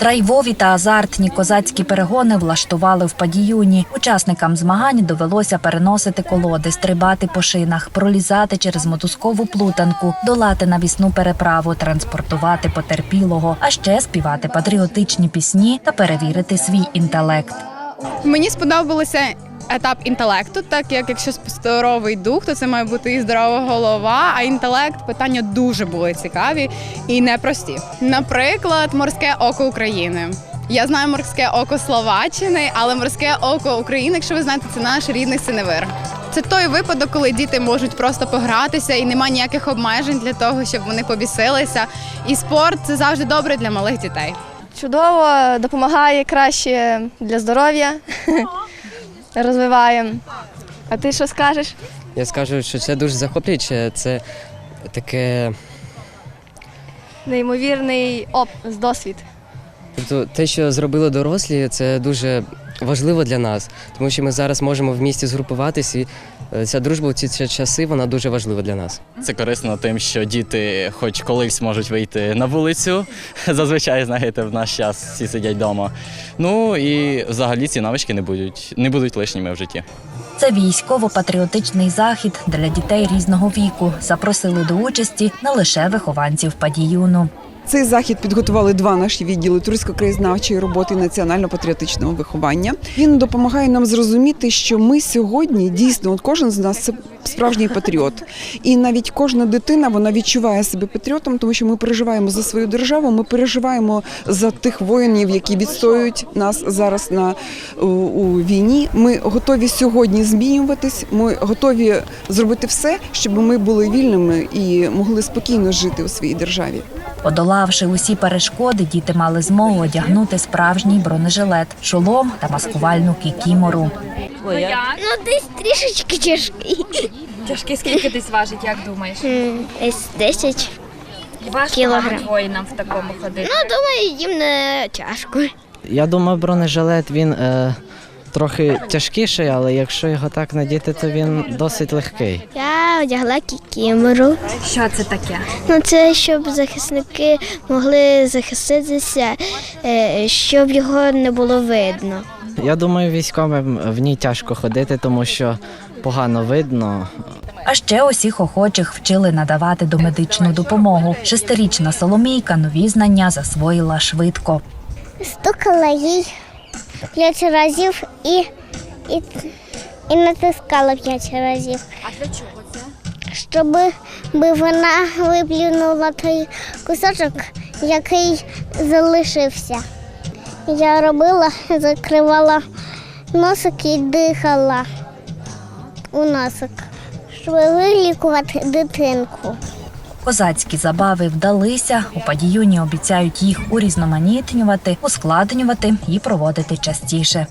Драйвові та азартні козацькі перегони влаштували в падіюні. Учасникам змагань довелося переносити колоди, стрибати по шинах, пролізати через мотузкову плутанку, долати навісну переправу, транспортувати потерпілого, а ще співати патріотичні пісні та перевірити свій інтелект. Мені сподобалося етап інтелекту, так як якщо здоровий дух, то це має бути і здорова голова. А інтелект питання дуже були цікаві і непрості. Наприклад, морське око України. Я знаю морське око Словаччини, але морське око України, якщо ви знаєте, це наш рідний синевир. Це той випадок, коли діти можуть просто погратися і немає ніяких обмежень для того, щоб вони побісилися. І спорт це завжди добре для малих дітей. Чудово, допомагає краще для здоров'я. Розвиває. А ти що скажеш? Я скажу, що це дуже захоплююче. Це таке, Неймовірний оп, з досвід. тобто те, що зробили дорослі, це дуже важливо для нас, тому що ми зараз можемо в місті згрупуватись, і е, ця дружба в ці ці часи вона дуже важлива для нас. Це корисно тим, що діти хоч колись можуть вийти на вулицю. Зазвичай, знаєте, в наш час всі сидять вдома. Ну і взагалі ці навички не будуть, не будуть лишніми в житті. Це військово-патріотичний захід для дітей різного віку. Запросили до участі не лише вихованців падіюну. Цей захід підготували два наші відділи туристсько-краєзнавчої роботи національно-патріотичного виховання. Він допомагає нам зрозуміти, що ми сьогодні дійсно, от кожен з нас це справжній патріот. І навіть кожна дитина вона відчуває себе патріотом, тому що ми переживаємо за свою державу. Ми переживаємо за тих воїнів, які відстоюють нас зараз на у, у війні. Ми готові сьогодні змінюватись. Ми готові зробити все, щоб ми були вільними і могли спокійно жити у своїй державі. Подолавши усі перешкоди, діти мали змогу одягнути справжній бронежилет, шолом та маскувальну кікімору. Ну, десь трішечки тяжкий. Тяжкий скільки десь важить, як думаєш? Десь 10. Важко Кілограм. воїнам в такому ходити. Ну, думаю, їм не тяжко. Я думаю, бронежилет він е, трохи тяжкіший, але якщо його так надіти, то він досить легкий. Я одягла кікімору. Що це таке? Ну, це щоб захисники могли захиститися, е, щоб його не було видно. Я думаю, військовим в ній тяжко ходити, тому що погано видно. А ще усіх охочих вчили надавати домедичну допомогу. Шестирічна Соломійка нові знання засвоїла швидко. Стукала їй п'ять разів і, і, і натискала п'ять разів. А для чого це? Щоб би вона виплюнула той кусочок, який залишився. Я робила, закривала носик і дихала у носик, щоб вилікувати дитинку. Козацькі забави вдалися. У падіюні обіцяють їх урізноманітнювати, ускладнювати і проводити частіше.